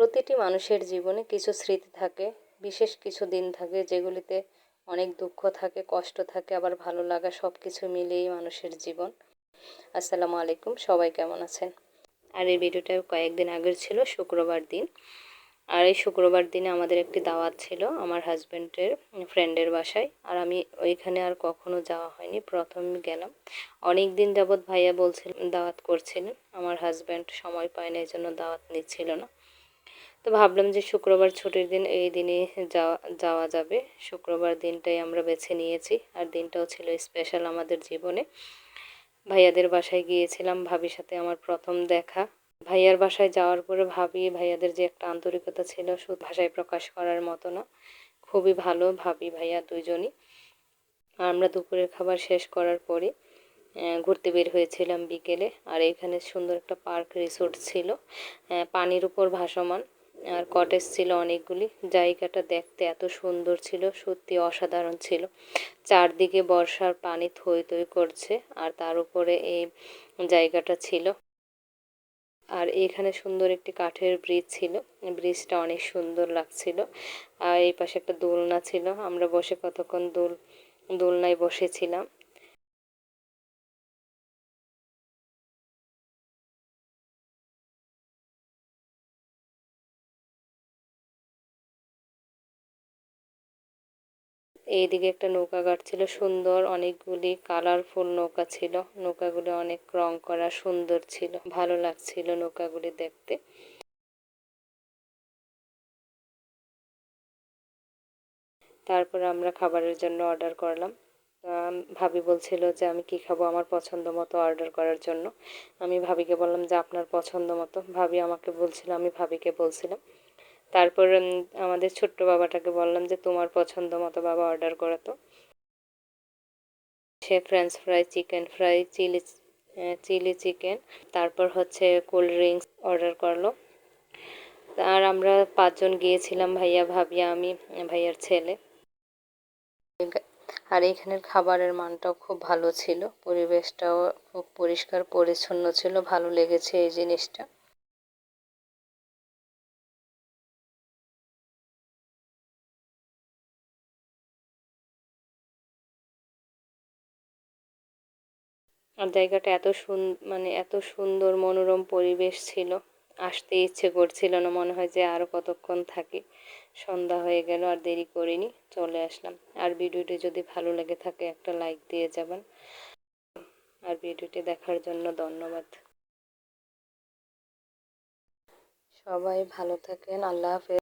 প্রতিটি মানুষের জীবনে কিছু স্মৃতি থাকে, বিশেষ কিছু দিন থাকে যেগুলিতে অনেক দুঃখ থাকে, কষ্ট থাকে, আবার ভালো লাগা সব কিছু মিলিয়েই মানুষের জীবন। আসসালামু আলাইকুম, সবাই কেমন আছেন? আর এই ভিডিওটা কয়েকদিন আগের ছিল, শুক্রবার দিন। আর এই শুক্রবার দিনে আমাদের একটি দাওয়াত ছিল আমার হাজব্যান্ডের ফ্রেন্ডের বাসায়, আর আমি ওইখানে আর কখনো যাওয়া হয়নি, প্রথম গেলাম। অনেক দিন যাবৎ ভাইয়া বলছিল দাওয়াত করছিলেন আমার হাজব্যান্ড সময় পায় না এই জন্য দাওয়াত নিচ্ছিল না। তো ভাবলাম যে শুক্রবার ছুটির দিন এই দিনে যাওয়া যাওয়া যাবে। শুক্রবার দিনটাই আমরা বেছে নিয়েছি আর দিনটাও ছিল স্পেশাল আমাদের জীবনে। ভাইয়াদের বাসায় গিয়েছিলাম, ভাবির সাথে আমার প্রথম দেখা। ভাইয়ার বাসায় যাওয়ার পরে ভাবি, ভাইয়াদের যে একটা আন্তরিকতা ছিল, শুধু ভাষায় প্রকাশ করার মতো না, খুবই ভালো ভাবি, ভাইয়া দুইজনই আর আমরা দুপুরের খাবার শেষ করার পরে ঘুরতে বের হয়েছিলাম বিকেলে। আর এখানে সুন্দর একটা পার্ক রিসোর্ট ছিল পানির উপর ভাসমান। আর কটেজ ছিল অনেকগুলি। জায়গাটা দেখতে এত সুন্দর ছিল, সত্যি অসাধারণ ছিল। চারদিকে বর্ষার পানি থই থই করছে আর তার উপরে এই জায়গাটা ছিল। আর এখানে সুন্দর একটি কাঠের ব্রিজ ছিল। ব্রিজটা অনেক সুন্দর লাগছিল। আর এই পাশে একটা দোলনা ছিল। আমরা বসে কতক্ষণ দোল, দোলনায় বসেছিলাম। এইদিকে একটা নৌকা ঘাট ছিল সুন্দর, অনেকগুলি কালারফুল নৌকা ছিল। নৌকাগুলি অনেক রং করা সুন্দর ছিল। ভালো লাগছিল নৌকাগুলি দেখতে। তারপর আমরা খাবারের জন্য অর্ডার করলাম। ভাবি বলছিল যে আমি কি খাব আমার পছন্দ মতো অর্ডার করার জন্য। আমি ভাবিকে বললাম যে আপনার পছন্দ মতো। ভাবি আমাকে বলছিল, আমি ভাবিকে বলছিলাম। তারপর আমাদের ছোট্ট বাবাটাকে বললাম যে, তোমার পছন্দ মতো বাবা অর্ডার করো তো। সে french fry chicken fry chilli chilli chicken তারপর হচ্ছে কোল্ড ড্রিঙ্কস অর্ডার করল। আর আমরা পাঁচজন গিয়েছিলাম ভাইয়া, ভাবিয়া, আমি, ভাইয়ার ছেলে। আর এখানের খাবারের মানটাও খুব ভালো ছিল, পরিবেশটাও খুব পরিষ্কার পরিচ্ছন্ন ছিল, ভালো লেগেছে এই জিনিসটা। আর জায়গাটা এত সুন মানে এত সুন্দর মনোরম পরিবেশ ছিল। আসতে ইচ্ছে করছিল না, মনে হয় যে আরও কতক্ষণ থাকি। সন্ধ্যা হয়ে গেল, আর দেরি করিনি, চলে আসলাম। আর ভিডিওটি যদি ভালো লেগে থাকে, একটা লাইক দিয়ে যাবেন। আর ভিডিওটি দেখার জন্য ধন্যবাদ। সবাই ভালো থাকেন, আল্লাহ হাফেজ।